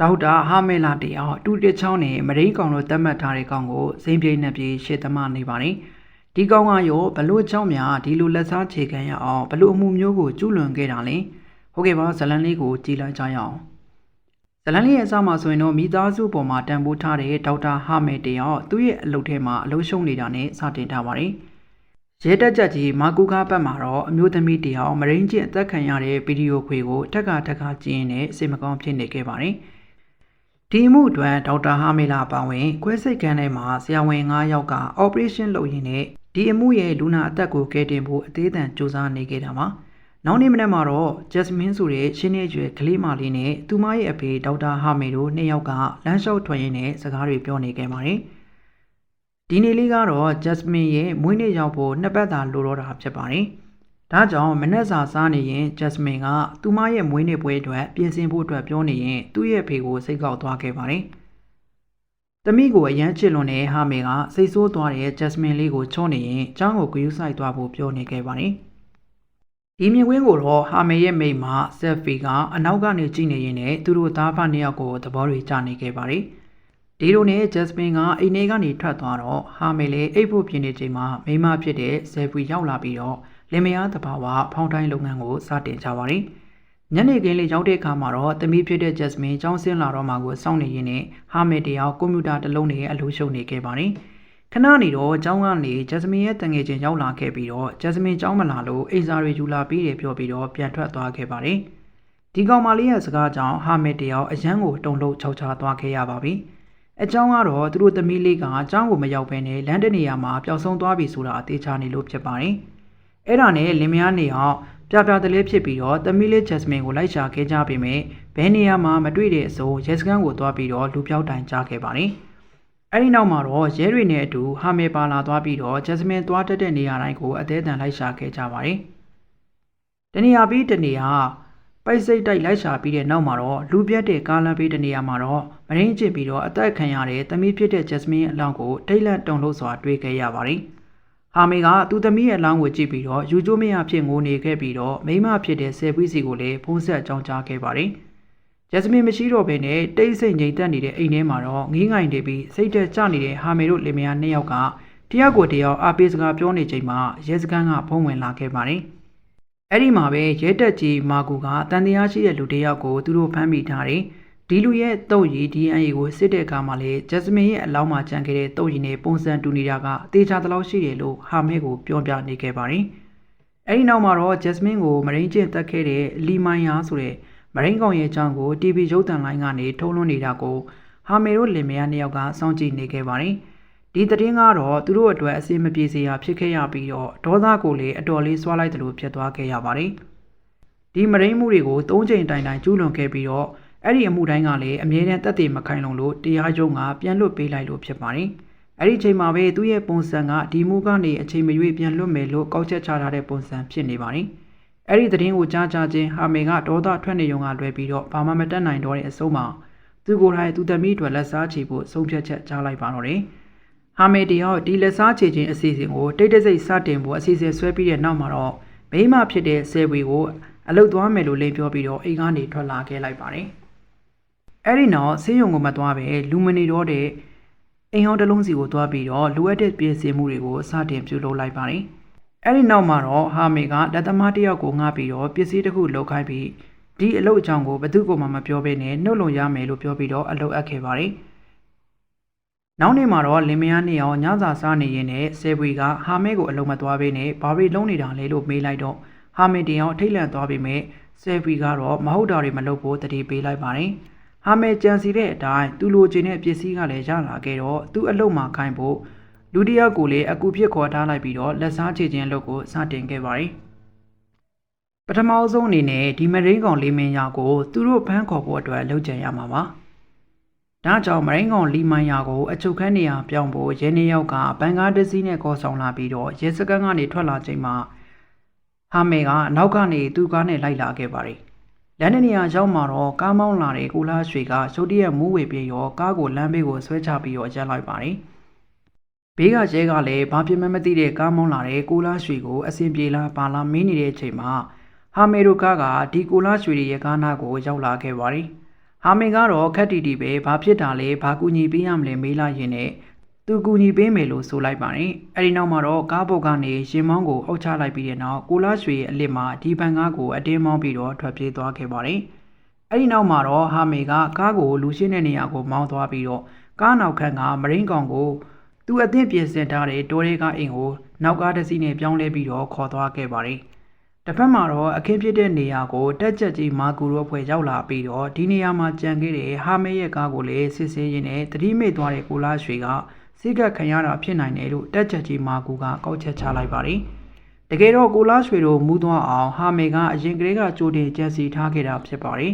ဒေါက်တာဟာမဲလာတယောက်အတူတစ်ချောင်းနဲ့မရင်းကောင်တို့သတ်မှတ်ထားတဲ့ကောင်ကိုစိမ့်ပြိနှက်ပြေရှေ့သမားနေပါတယ်။ဒီကောင်ကရောဘလို့ချောင်းများဒီလိုလက်စားခြေခံရအောင်ဘလို့အမှုမျိုးကိုကျူးလွန်ခဲ့တာလဲ။ဟုတ်ကဲ့ပါဇလန်လေးကိုကြည်လိုက်ကြရအောင်။ဇလန်လေးရဲ့အစမှာဆိုရင်တော့မိသားစုပေါ်မှာတန်ဖိုးထားတဲ့ဒေါက်တာဟာမဲတယောက်သူ့ရဲ့အလုပ်ထဲမှာအလုပ်ရှုံးနေတာနဲ့စတင်ထားပါတယ်။ရဲတက်ချက်ကြီးမာကူကားဘက်မှာတော့အမျိုးသမီးတယောက်မရင်းကျင့်အသက်ခံရတဲ့ဗီဒီယိုခွေကိုထက်ကထက်ကကျင်းနဲ့စိတ်မကောင်းဖြစ်နေခဲ့ပါတယ်။ ဒီအမှုအတွက်ဒေါက်တာဟာမေလာပါဝင်ခွဲစိတ်ကန်းထဲမှာဆရာဝန်9ယောက်က operation လုပ်ရင်းနဲ့ဒီအမှုရဲ့လူနာအသက်ကိုကယ်တင်ဖို့အသေးအံစူးစမ်းနေခဲ့တာပါ။နောက်နေ့မနေ့မှာတော့ Jasmine ဆိုတဲ့ရှင်းနေကျွယ်ကလေးမလေးနဲ့သူမရဲ့အဖေဒေါက်တာဟာမေတို့နှစ်ယောက်ကလမ်းလျှောက်ထွက်ရင်းနဲ့စကားတွေပြောနေခဲ့ပါတယ်။ဒီနေ့လေးကတော့ Jasmine ရဲ့မွေးနေ့ရောက်ဖို့နှစ်ပတ်သာလိုတော့တာဖြစ်ပါတယ်။ ဒါကြောင့်မနေ့စာစားနေရင် Jasmine ကသူမရဲ့မွေးနေ့ပွဲအတွက်ပြင်ဆင်ဖို့အတွက်ပြောနေရင်သူ့ရဲ့ဖေကိုစိတ်ကောက်သွားခဲ့ပါတယ်။တမိကိုအရန်ချစ်လွန်တဲ့ဟာမေကစိတ်ဆိုးသွားတဲ့ Jasmine လေးကိုချောနေရင်ចောင်းကိုဂယူးဆိုင်သွားဖို့ပြောနေခဲ့ပါတယ်။ဒီမြင်ကွင်းကိုတော့ဟာမေရဲ့မိန်းမဆက်ဖီကအနောက်ကနေကြည့်နေရင်လည်းသူတို့သားဖနှစ်ယောက်ကိုသဘောတွေကျနေခဲ့ပါတယ်။ဒီလိုနဲ့ Jasmine ကအိမ်ထဲကနေထွက်သွားတော့ဟာမေလည်းအိတ်ဖို့ပြင်နေချိန်မှာမိန်းမဖြစ်တဲ့ဇယ်ဖီရောက်လာပြီးတော့ လင်မယားတဘာဝဖောင်းတိုင်းလုပ်ငန်းကိုစတင်ကြပါတယ်။ညနေခင်းလေးရောက်တဲ့အခါမှာတော့တမီးဖြစ်တဲ့ Jasmine ကျောင်းဆင်းလာတော့မှကိုစောင့်နေရင်းနဲ့ဟာမေတယောက်ကွန်ပျူတာတစ်လုံးနဲ့အလုပ်ရှုပ်နေခဲ့ပါတယ်။ခဏနေတော့ကျောင်းကနေ Jasmine ရဲ့တငယ်ချင်းရောက်လာခဲ့ပြီးတော့ Jasmine ကျောင်းမလာလို့အိမ်စာတွေယူလာပြီးတယ်ပြောပြီးတော့ပြန်ထွက်သွားခဲ့ပါတယ်။ဒီကောင်မလေးရဲ့စကားကြောင့်ဟာမေတယောက်အရန်ကိုတုံလို့ခြောက်ချသွားခဲ့ရပါပြီ။အကြောင်းကတော့သူတို့သမီးလေးကအကြောင်းကိုမရောက်ဘဲနဲ့လမ်းတနေရာမှာပျောက်ဆုံးသွားပြီဆိုတာအသေးချာနေလို့ဖြစ်ပါတယ်။ အဲ့ဒါနဲ့လင်မယားနေအောင်ပြပြတလေးဖြစ်ပြီးတော့သမီးလေးဂျက်စမင်ကိုလိုက်ရှာခဲ့ကြပေမဲ့ဘယ်နေရာမှာမတွေ့တဲ့အစိုးရဲစခန်းကိုသွားပြီးတော့လူပြောက်တိုင်ကြားခဲ့ပါတယ်။အဲ့ဒီနောက်မှာတော့ရဲတွေနဲ့အတူဟာမေပါလာသွားပြီးတော့ဂျက်စမင်သွားတက်တဲ့နေရာတိုင်းကိုအသေးအံလိုက်ရှာခဲ့ကြပါတယ်။တနေရာပြီးတနေရာပိုက်စိတ်တိုက်လိုက်ရှာပြီးတဲ့နောက်မှာတော့လူပြတ်တဲ့ကားလမ်းပေးတဲ့နေရာမှာတော့မရင်းကျစ်ပြီးတော့အသက်ခံရတဲ့သမီးဖြစ်တဲ့ Jasmine ရဲ့အလောင်းကိုတိတ်လန့်တုန်လို့စွာတွေ့ခဲ့ရပါတယ်။ ဟာမေကသူ့သမီးရဲ့အလောင်းကိုကြည့်ပြီးတော့ယူကျိုးမရဖြစ်ငိုနေခဲ့ပြီးတော့မိမဖြစ်တဲ့ဆယ်ပွီးစီကိုလည်းဖုံးဆက်ကြောင်းကြားခဲ့ပါတယ်။ Jasmine မရှိတော့ဘဲနဲ့တိတ်ဆိတ်ငြိမ်သက်နေတဲ့အိမ်ထဲမှာတော့ငီးငိုင်နေပြီးစိတ်သက်ကြနေတဲ့ဟာမေတို့လင်မယားနှစ်ယောက်ကတယောက်ကိုတယောက်အားပေးစကားပြောနေချိန်မှာရဲစခန်းကဖုံးဝင်လာခဲ့ပါတယ်။အဲ့ဒီမှာပဲရဲတက်ကြီးမာကူကတန်တရားရှိတဲ့လူတစ်ယောက်ကိုသူတို့ဖမ်းမိထားတယ်။ ဒီလူရဲ့တုတ်ရည် DNA ကိုစစ်တဲ့အခါမှာလေဂျက်စမင်ရဲ့အလောင်းမှာကြံခဲ့တဲ့တုတ်ရည်နဲ့ပုံစံတူနေတာကအသေးချာတလောက်ရှိတယ်လို့ဟာမဲကိုပြောပြနေခဲ့ပါတယ်။အဲ့ဒီနောက်မှာတော့ဂျက်စမင်ကိုမရင်းကျင့်တက်ခဲ့တဲ့လီမိုင်ယာဆိုတဲ့မရင်းကောင်ရဲ့အကြောင်းကို TV ရုပ်သံလိုင်းကနေထုတ်လွှင့်နေတာကိုဟာမေတို့လင်မယားနှစ်ယောက်ကစောင့်ကြည့်နေခဲ့ပါတယ်။ဒီသတင်းကတော့သူတို့အတွက်အစင်မပြေစရာဖြစ်ခဲ့ရပြီးတော့ဒေါသကိုလည်းအတော်လေးစွာလိုက်တယ်လို့ဖြစ်သွားခဲ့ရပါတယ်။ဒီမရင်းမှုတွေကို၃ချိန်တိုင်တိုင်ကျူးလွန်ခဲ့ပြီးတော့ အဲ့ဒီအမှုတိုင်းကလည်းအမြဲတမ်းတက်တည်မခိုင်လုံလို့တရားရုံးကပြန်လွတ်ပေးလိုက်လို့ဖြစ်ပါတယ်။အဲ့ဒီချိန်မှာပဲသူ့ရဲ့ပုံစံကဒီမှုကနေအချိန်မရွေးပြန်လွတ်မယ်လို့ကောက်ချက်ချထားတဲ့ပုံစံဖြစ်နေပါတယ်။အဲ့ဒီသတင်းကိုကြားကြခြင်းဟာမေကဒေါသထွက်နေုံကလွယ်ပြီးတော့ဘာမှမတတ်နိုင်တော့တဲ့အဆုံးမှာသူကိုယ်တိုင်သူသမီးအတွက်လက်စားချေဖို့ဆုံးဖြတ်ချက်ကြားလိုက်ပါတော့တယ်။ဟာမေတယောက်ဒီလက်စားချေခြင်းအစီအစဉ်ကိုတိတ်တဆိတ်စတင်ဖို့အစီအစဉ်ဆွဲပြီးတဲ့နောက်မှာတော့မိမဖြစ်တဲ့ဆယ်ဝီကိုအလုတ်သွားမယ်လို့လိန်ပြောပြီးတော့အိမ်ကနေထွက်လာခဲ့လိုက်ပါတယ်။ အဲ့ဒီနောက်ဆေးရုံကိုမသွားပဲလူမနေတော့တဲ့အိမ်ဟောင်းတစ်လုံးစီကိုသွားပြီးတော့လိုအပ်တဲ့ပြင်ဆင်မှုတွေကိုစတင်ပြုလုပ်လိုက်ပါတယ်။အဲ့ဒီနောက်မှာတော့ဟာမေကလက်သမားတစ်ယောက်ကိုငှားပြီးတော့ပစ္စည်းတစ်ခုလုပ်ခိုင်းပြီးဒီအလုပ်အကြောင်းကိုဘယ်သူမှမပြောဘဲနဲ့နှုတ်လုံရမယ်လို့ပြောပြီးတော့အလုပ်အပ်ခဲ့ပါတယ်။နောက်နေ့မှာတော့လင်မယားနှစ်ယောက်ညစာစားနေရင်းနဲ့ဆယ်ပွေကဟာမဲကိုအလုံးမသွားဘဲနဲ့ဘာရီလုံးနေတာလဲလို့မေးလိုက်တော့ဟာမဲတင်အောင်ထိတ်လန့်သွားပြီမဲ့ဆယ်ပွေကတော့မဟုတ်တာတွေမလုပ်ဖို့တတိပေးလိုက်ပါတယ်။ ဟာမဲကြံစီတဲ့အတိုင်းသူ့လိုချင်တဲ့ပစ္စည်းကလည်းရလာခဲ့တော့သူ့အလုံးမှာခိုင်းဖို့လူတစ်ယောက်ကိုလည်းအကူဖြစ်ခေါ်ထားလိုက်ပြီးတော့လက်စားချေခြင်းလုပ်ကိုစတင်ခဲ့ပါတယ်။ပထမဆုံးအနေနဲ့ဒီမရင်းကောင်လေးမင်းရကိုသူတို့ဖမ်းခေါ်ဖို့အတွက်လုပ်ကြံရမှာပါ။ဒါကြောင့်မရင်းကောင်လီမိုင်ယာကိုအချုပ်ခန်းနေရာပြောင်းဖို့ရဲနေရောက်ကဘန်ကားတစည်းနဲ့ခေါ်ဆောင်လာပြီးတော့ရဲစခန်းကနေထွက်လာချိန်မှာဟာမေကနောက်ကနေသူ့ကားနဲ့လိုက်လာခဲ့ပါတယ်။ လမ်းနေရာရောက်မှာတော့ကားမောင်းလာတဲ့ကိုလာရွှေကရုတ်တရက်မူးဝေပြေရောကားကိုလမ်းဘေးကိုဆွဲချပြီးတော့ရပ်လိုက်ပါတယ်။ဘေးကရဲကလည်းဘာဖြစ်မှမသိတဲ့ကားမောင်းလာတဲ့ကိုလာရွှေကိုအစင်ပြေလာပါလာမင်းနေတဲ့အချိန်မှာဟာမေတို့ကားကဒီကိုလာရွှေရဲ့ကားနာကိုရောက်လာခဲ့ပါတယ်။ဟာမင်ကတော့ခက်တီတီပဲဘာဖြစ်တာလဲဘာကူညီပေးရမလဲမေးလိုက်ရင်လည်း သူကူညီပေးမယ်လို့ဆိုလိုက်ပါတယ်အဲဒီနောက်မှာတော့ကားပုတ်ကနေရင်မောင်းကိုအုပ်ချလိုက်ပြီးတဲ့နောက်ကိုလာရွှေရဲ့အလစ်မှာဒီပန်ကားကိုအတင်းမောင်းပြီးတော့ထွက်ပြေးသွားခဲ့ပါတယ်အဲဒီနောက်မှာတော့ဟာမေကကားကိုလူရှင်းတဲ့နေရာကိုမောင်းသွားပြီးတော့ကားနောက်ခန်းကမရင်းကောင်ကိုသူအသင့်ပြင်ဆင်ထားတဲ့တိုးရဲကားအိမ်ကိုနောက်ကားတစ်စီးနဲ့ပြောင်းလဲပြီးတော့ခေါ်သွားခဲ့ပါတယ်တစ်ဖက်မှာတော့အခင်းဖြစ်တဲ့နေရာကိုတက်ချက်ကြီးမာကူရောဖွဲ့ရောက်လာပြီးတော့ဒီနေရာမှာကြံခဲ့တဲ့ဟာမေရဲ့ကားကိုလည်းစစ်ဆေးရင်းနဲ့တတိမိတ်သွားတဲ့ကိုလာရွှေက စိတ်ကခံရတာဖြစ်နိုင်တယ်လို့တက်ချက်ကြီးမာကူကကောက်ချက်ချလိုက်ပါတယ်။တကယ်တော့ကိုလားရွှေတို့မူးသွားအောင်ဟာမေကအရင်ကလေးကကြိုတင်ကြံစီထားခဲ့တာဖြစ်ပါတယ်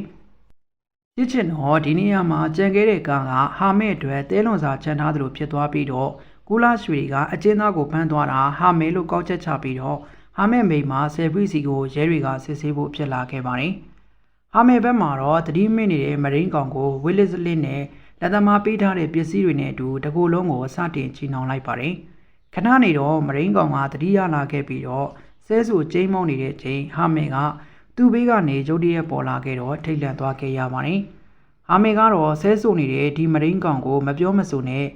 ။ဖြစ်ချင်တော့ဒီနေရာမှာကြံခဲ့တဲ့ကားကဟာမေအတွက်တဲလွန်စာချန်ထားသလိုဖြစ်သွားပြီးတော့ကိုလားရွှေကအကျဉ်းသားကိုဖမ်းသွားတာဟာမေလို့ကောက်ချက်ချပြီးတော့ဟာမေမိန်မှာဆယ်ပွီစီကိုရဲတွေကစစ်ဆေးဖို့ဖြစ်လာခဲ့ပါတယ်။ဟာမေဘက်မှာတော့တတိမိနေတဲ့မရင်းကောင်ကိုဝီလစ်လစ်နဲ့ လက်သမားပေးထားတဲ့ပစ္စည်းတွေနဲ့အတူတကူလုံးကိုစတင်ချီနှောင်လိုက်ပါတယ်။ခဏနေတော့မရင်းကောင်ကတတိယလာခဲ့ပြီးတော့ဆဲဆူကျိမ်းမောင်းနေတဲ့ချိန်ဟာမေကသူ့ဘေးကနေရုတ်တရက်ပေါ်လာခဲ့တော့ထိတ်လန့်သွားခဲ့ရပါတယ်။ဟာမေကတော့ဆဲဆူနေတဲ့ဒီမရင်းကောင်ကိုမပြောမဆိုနဲ့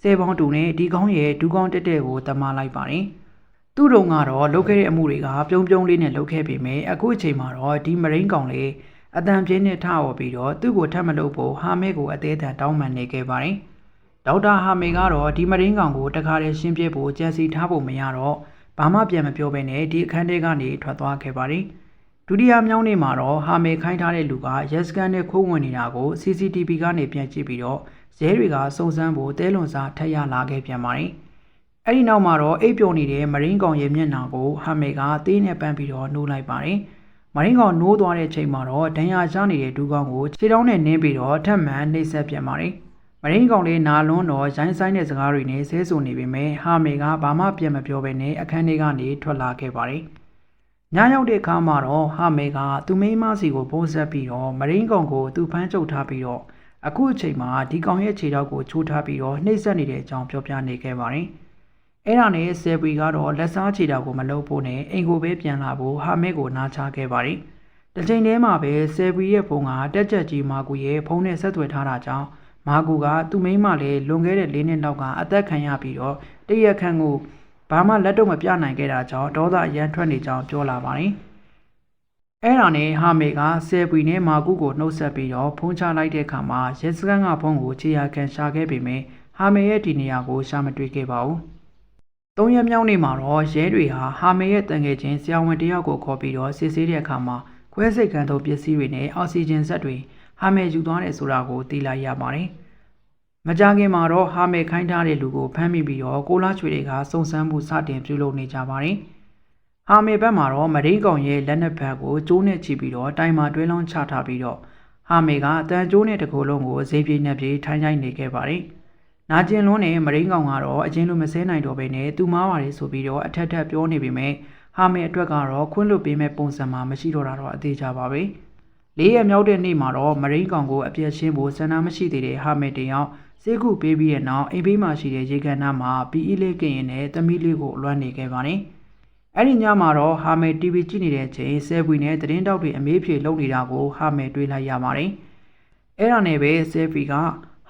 ဆဲပေါင်းတူနဲ့ဒီကောင်းရဲ့ဒူးကောင်းတက်တဲ့ကိုတမလိုက်ပါတယ်။သူ့တုံကတော့လုပ်ခဲ့တဲ့အမှုတွေကပြုံးပြုံးလေးနဲ့လုပ်ခဲ့ပေမဲ့အခုအချိန်မှာတော့ဒီမရင်းကောင်လေး အတန်ပြင်းနဲ့ထအော်ပြီးတော့သူ့ကိုထပ်မလုပ်ဖို့ဟာမဲကိုအသေးအံတောင်းပန်နေခဲ့ပါတယ်။ဒေါက်တာဟာမေကတော့ဒီမရင်းကောင်ကိုတခါတည်းရှင်းပြဖို့ကြံစီထားဖို့မရတော့ဘာမှပြန်မပြောဘဲနဲ့ဒီအခန်းထဲကနေထွက်သွားခဲ့ပါတယ်။ဒုတိယမြောင်းနေ့မှာတော့ဟာမေခိုင်းထားတဲ့လူကရက်စကန်နဲ့ခိုးဝင်နေတာကို CCTV ကနေပြန်ကြည့်ပြီးတော့ရဲတွေကစုံစမ်းဖို့တဲလွန်စာထက်ရလာခဲ့ပြန်ပါတယ်။အဲ့ဒီနောက်မှာတော့အိပ်ပျော်နေတဲ့မရင်းကောင်ရဲ့မျက်နှာကိုဟာမေကသေးနဲ့ပန်းပြီးတော့နှိုးလိုက်ပါတယ်။ မရင်းကောင်နိုးသွားတဲ့ချိန်မှာတော့ဒဏ်ရာရနေတဲ့ဒူးကောင်ကိုခြေထောက်နဲ့နင်းပြီးတော့ထပ်မံနှိပ်စက်ပြန်ပါတယ်။မရင်းကောင်လေးနာလွန်းတော့ရိုင်းဆိုင်တဲ့စကားတွေနဲ့ဆဲဆူနေပေမဲ့ဟာမေကဘာမှပြန်မပြောဘဲနဲ့အခန်းထဲကနေထွက်လာခဲ့ပါတယ်။ညရောက်တဲ့အခါမှာတော့ဟာမေကသူမိန်းမစီကိုပုံဆက်ပြီးတော့မရင်းကောင်ကိုသူဖမ်းချုပ်ထားပြီးတော့အခုအချိန်မှာဒီကောင်ရဲ့ခြေထောက်ကိုချိုးထားပြီးတော့နှိပ်စက်နေတဲ့အကြောင်းပြောပြနေခဲ့ပါတယ်။ အဲ့ဒါနဲ့ဆယ်ပီကတော့လက်စားခြေထောက်ကိုမလုပ်ဖို့နဲ့အိမ်ကိုပဲပြန်လာဖို့ဟာမဲကိုနားချခဲ့ပါတယ်။တစ်ချိန်တည်းမှာပဲဆယ်ပီရဲ့ဖုန်းကတက်ချက်ကြီးမာကူရဲ့ဖုန်းနဲ့ဆက်သွယ်ထားတာကြောင့်မာကူကသူ့မိန်းမလေးလွန်ခဲ့တဲ့၄နှစ်လောက်ကအသက်ခံရပြီးတော့တရက်ခန့်ကိုဘာမှလက်တော့မပြနိုင်ခဲ့တာကြောင့်ဒေါသအရန်ထွက်နေကြောင်းပြောလာပါတယ်။အဲ့ဒါနဲ့ဟာမေကဆယ်ပွီနဲ့မာကူကိုနှုတ်ဆက်ပြီးတော့ဖုန်းချလိုက်တဲ့အခါမှာရဲစခန်းကဖုန်းကိုခြေရာခံရှာခဲ့ပေမဲ့ဟာမေရဲ့ဒီနေရာကိုရှာမတွေ့ခဲ့ပါဘူး။ သုံးရက်မြောက်နေ့မှာတော့ရဲတွေဟာဟာမေရဲ့တန်ငယ်ချင်းဆရာဝန်တယောက်ကိုခေါ်ပြီးတော့စစ်ဆေးတဲ့အခါမှာခွဲစိတ်ကန်သောပစ္စည်းတွေနဲ့အောက်ဆီဂျင်စက်တွေဟာမေယူသွားတယ်ဆိုတာကိုသိလိုက်ရပါတယ်။မကြခင်မှာတော့ဟာမေခိုင်းထားတဲ့လူကိုဖမ်းမိပြီးတော့ကိုလာချွေတွေကစုံစမ်းမှုစတင်ပြုလုပ်နေကြပါတယ်။ဟာမေဘက်မှာတော့မရင်းကောင်ရဲ့လက်နက်ဘက်ကိုကျိုးနဲ့ချီပြီးတော့တိုင်မာတွဲလောင်းချထားပြီးတော့ဟာမေကအတန်ကျိုးနဲ့တကိုယ်လုံးကိုဈေးပြေးနှက်ပြေးထိုင်းထိုင်းနေခဲ့ပါတယ်။ နာကျင်လွန်းနဲ့မရင်းကောင်ကတော့အချင်းလိုမစဲနိုင်တော့ဘဲနဲ့သူမားပါတယ်ဆိုပြီးတော့အထက်ထက်ပြောနေပေမဲ့ဟာမေအတွက်ကတော့ခွင့်လွတ်ပေးမဲ့ပုံစံမှာမရှိတော့တာတော့အသေးချပါပဲ။လေးရက်မြောက်တဲ့နေ့မှာတော့မရင်းကောင်ကိုအပြည့်ရှင်းဖို့ဆန္ဒမရှိသေးတဲ့ဟာမေတယောက်စေကုပေးပြီးတဲ့နောက်အိမ်ဘေးမှာရှိတဲ့ရေကန်နာမှာပီအီလေးကရင်နဲ့သမီးလေးကိုလွှမ်းနေခဲ့ပါတယ်။အဲ့ဒီညမှာတော့ဟာမယ် TV ကြည့်နေတဲ့အချိန်ဆဲပွေနဲ့သတင်းတောက်တွေအမေးဖြေလုပ်နေတာကိုဟာမယ်တွေးလိုက်ရပါတယ်။အဲ့ဒါနဲ့ပဲဆဲဖီက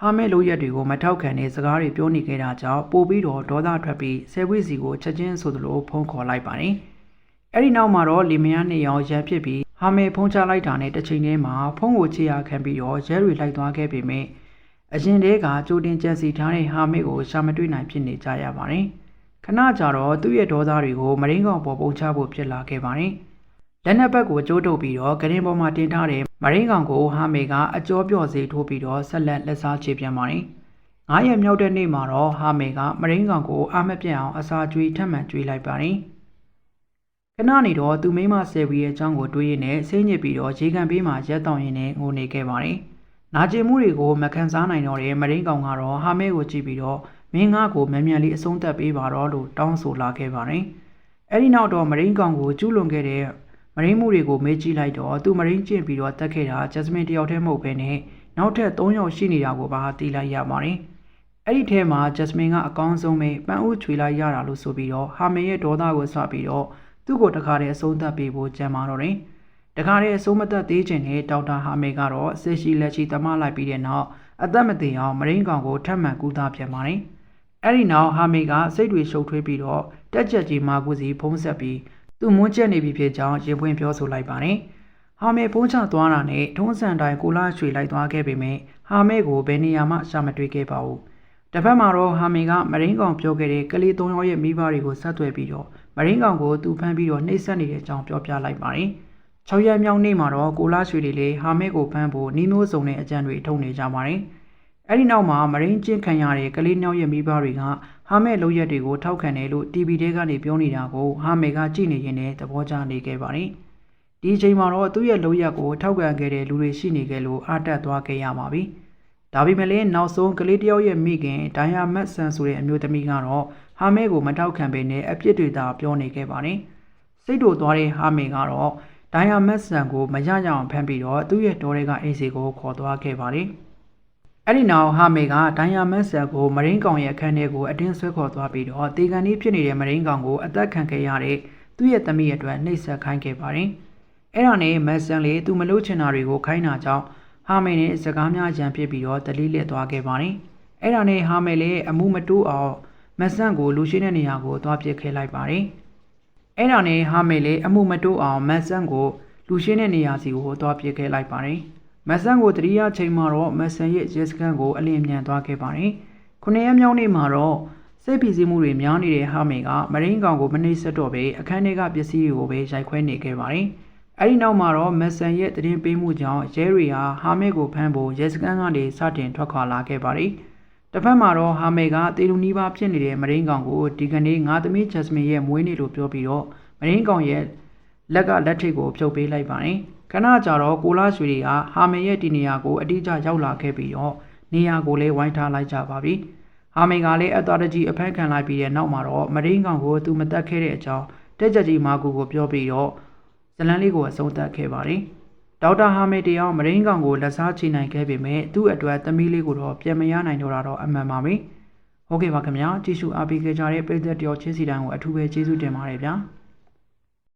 ဟာမဲလိုရက်တွေကိုမထောက်ခံတဲ့စကားတွေပြောနေခဲ့တာကြောင့်ပို့ပြီးတော့ဒေါသထွက်ပြီးဆဲဝိစီကိုချက်ချင်းဆိုသလိုဖုန်းခေါ်လိုက်ပါတယ်။အဲ့ဒီနောက်မှာတော့လီမယားနှစ်ယောက်ရန်ဖြစ်ပြီးဟာမဲဖုန်းချလိုက်တာနဲ့တစ်ချိန်တည်းမှာဖုန်းကိုချေရခံပြီးတော့ရဲတွေလိုက်သွားခဲ့ပေမဲ့အရင်တည်းကကြိုတင်ကြံစီထားတဲ့ဟာမဲကိုရှာမတွေ့နိုင်ဖြစ်နေကြရပါတယ်။ခဏကြာတော့သူ့ရဲ့ဒေါသတွေကိုမရင်းကောင်ပေါ်ပုံချဖို့ဖြစ်လာခဲ့ပါတယ်။လက်နက်ဘက်ကိုကြိုးတုပ်ပြီးတော့ဂရင်ပေါ်မှာတင်ထားတဲ့ မရင်းကောင်ကိုဟာမေကအကျော်ပြော့စေထိုးပြီးတော့ဆက်လက်လက်စားချေပြန်ပါတယ်။ငါးရက်မြောက်တဲ့နေ့မှာတော့ဟာမေကမရင်းကောင်ကိုအာမပြတ်အောင်အစာကျွေးထပ်မံကျွေးလိုက်ပါတယ်။ခဏနေတော့သူမိမဆယ်ဝီရဲ့အကြောင်းကိုတွေးရင်းနဲ့ဆင်းညစ်ပြီးတော့ရေကန်ပေးမှရက်တောင်ရင်းနဲ့ငိုနေခဲ့ပါတယ်။နာကျင်မှုတွေကိုမခံစားနိုင်တော့တဲ့မရင်းကောင်ကတော့ဟာမဲကိုကြည့်ပြီးတော့မင်းငါ့ကိုမြန်မြန်လေးအဆုံးသတ်ပေးပါတော့လို့တောင်းဆိုလာခဲ့ပါတယ်။အဲဒီနောက်တော့မရင်းကောင်ကိုကျူးလွန်ခဲ့တဲ့ မရင်းမှုတွေကိုမေးကြည့်လိုက်တော့သူမရင်းကျင့်ပြီးတော့တက်ခဲ့တာဂျက်စမင်တယောက်တည်းမဟုတ်ဘဲနဲ့နောက်ထပ်၃ယောက်ရှိနေတာကိုပါသိလိုက်ရပါတယ်။အဲ့ဒီထဲမှာဂျက်စမင်ကအကောင်းဆုံးပဲပန်းဦးချွေလိုက်ရတာလို့ဆိုပြီးတော့ဟာမေရဲ့ဒေါသကိုစပြီးတော့သူ့ကိုတခါတည်းအဆုံးသတ်ပေးဖို့ကြံပါတော့တယ်။တခါတည်းအစိုးမသက်သေးခြင်းနဲ့ဒေါက်တာဟာမေကတော့ဆေရှိလက်ရှိတမလိုက်ပြီးတဲ့နောက်အသက်မသေအောင်မရင်းကောင်ကိုထပ်မံကူသားပြန်ပါတယ်။အဲ့ဒီနောက်ဟာမေကစိတ်တွေရှုပ်ထွေးပြီးတော့တက်ကြက်ကြီးမာကူစီဖုံးဆက်ပြီး သူ့မွန်းကျက်နေပြီဖြစ်ကြောင်းရင်ပွင့်ပြောဆိုလိုက်ပါတယ်။ဟာမေဖုံးချသွားတာနဲ့ထုံးစံတိုင်းကိုလာရွှေလိုက်သွားခဲ့ပေမဲ့ဟာမေကိုဘယ်နေရာမှရှာမတွေ့ခဲ့ပါဘူး။တစ်ဖက်မှာတော့ဟာမေကမရင်းကောင်ပြောခဲ့တဲ့ကလေးသုံးယောက်ရဲ့မိဘတွေကိုဆက်သွယ်ပြီးတော့မရင်းကောင်ကိုသူဖမ်းပြီးတော့နှိပ်စက်နေတဲ့အကြောင်းပြောပြလိုက်ပါတယ်။6ရက်မြောက်နေ့မှာတော့ကိုလာရွှေတွေလေဟာမဲကိုဖမ်းဖို့နီးနိုးစုံတဲ့အကြံတွေထုတ်နေကြပါတယ်။အဲဒီနောက်မှာမရင်းချင်းခံရတဲ့ကလေးနှောက်ရဲ့မိဘတွေက ဟာမဲလုံရက်တွေကိုထောက်ခံတယ်လို့ TV ထဲကနေပြောနေတာကိုဟာမဲကကြည့်နေရင်လည်းသဘောကျနေခဲ့ပါတယ်။ဒီအချိန်မှာတော့သူ့ရဲ့လုံရက်ကိုထောက်ခံခဲ့တဲ့လူတွေရှိနေခဲ့လို့အားတက်သွားခဲ့ရပါပြီ။ဒါပေမဲ့လည်းနောက်ဆုံးကလေးတယောက်ရဲ့မိခင်ဒိုင်ယာမတ်ဆန်ဆိုတဲ့အမျိုးသမီးကတော့ဟာမဲကိုမထောက်ခံပေနဲ့အပြစ်တွေသာပြောနေခဲ့ပါတယ်။စိတ်တို့သွားတဲ့ဟာမဲကတော့ဒိုင်ယာမတ်ဆန်ကိုမရရအောင်ဖမ်းပြီးတော့သူ့ရဲ့တော်တွေကအိမ်စီကိုခေါ်သွားခဲ့ပါတယ်။ အဲ့ဒီနောက်ဟာမေကဒိုင်ယာမတ်ဆန်ကိုမရင်းကောင်ရဲ့အခန်းထဲကိုအတင်းဆွဲခေါ်သွားပြီးတော့တေကန်ကြီးဖြစ်နေတဲ့မရင်းကောင်ကိုအသက်ခံခဲ့ရတဲ့သူ့ရဲ့သမီးအတွက်နှိပ်စက်ခိုင်းခဲ့ပါတယ်။အဲ့ဒါနဲ့မတ်ဆန်လေသူမလို့ချင်တာတွေကိုခိုင်းတာကြောင့်ဟာမေနဲ့စကားများကြံဖြစ်ပြီးတော့တလိလက်သွားခဲ့ပါတယ်။အဲ့ဒါနဲ့ဟာမေလည်းအမှုမတိုးအောင်မတ်ဆန်ကိုလူရှင်းတဲ့နေရာကိုသွားပစ်ခဲ့လိုက်ပါတယ်။အဲ့ဒါနဲ့ဟာမေလည်းအမှုမတိုးအောင်မတ်ဆန်ကိုလူရှင်းတဲ့နေရာစီကိုသွားပစ်ခဲ့လိုက်ပါတယ်။ မတ်ဆန်ကိုတတိယချိန်မှာတော့မတ်ဆန်ရဲ့ရဲစခန်းကိုအလင်းမြန်သွားခဲ့ပါတယ်။ခုနှစ်ရက်မြောက်နေ့မှာတော့စိတ်ပီစီမှုတွေများနေတဲ့ဟာမေကမရင်းကောင်ကိုမနှိမ့်ဆက်တော့ပဲအခန်းထဲကပစ္စည်းတွေကိုပဲရိုက်ခွဲနေခဲ့ပါတယ်။အဲဒီနောက်မှာတော့မက်ဆန်ရဲ့တရင်ပေးမှုကြောင့်ရဲရီဟာဟာမေကိုဖမ်းဖို့ရဲစခန်းကနေစတင်ထွက်ခွာလာခဲ့ပါတယ်။တစ်ဖက်မှာတော့ဟာမေကတေလူနီးပါးဖြစ်နေတဲ့မရင်းကောင်ကိုဒီကနေ့ငါသမီးဂျက်စမင်ရဲ့မွေးနေ့လို့ပြောပြီးတော့မရင်းကောင်ရဲ့လက်ကလက်ထိပ်ကိုဖြုတ်ပေးလိုက်ပါတယ်။ ခဏကြာတော့ကိုလာရွှေတွေကဟာမေရဲ့ဒီနေရာကိုအတိအကျရောက်လာခဲ့ပြီးတော့နေရာကိုလည်းဝိုင်းထားလိုက်ကြပါပြီ။ဟာမေကလည်းအတော်တကြီးအဖမ်းခံလိုက်ပြီးတဲ့နောက်မှာတော့မရင်းကောင်ကိုသူမတက်ခဲ့တဲ့အကြောင်းတက်ကြကြီးမာကူကိုပြောပြီးတော့ဇလန်းလေးကိုအဆုံးသတ်ခဲ့ပါတယ်။ဒေါက်တာဟာမေတယောက်မရင်းကောင်ကိုလက်စားချနိုင်ခဲ့ပေမဲ့သူ့အတွက်သမီးလေးကိုတော့ပြန်မရနိုင်တော့တာတော့အမှန်ပါပဲ။ဟုတ်ကဲ့ပါခင်ဗျာကြည့်ရှုအားပေးခဲ့ကြတဲ့ပရိသတ်တယောက်ချင်းစီတိုင်းကိုအထူးပဲကျေးဇူးတင်ပါတယ်ဗျာ။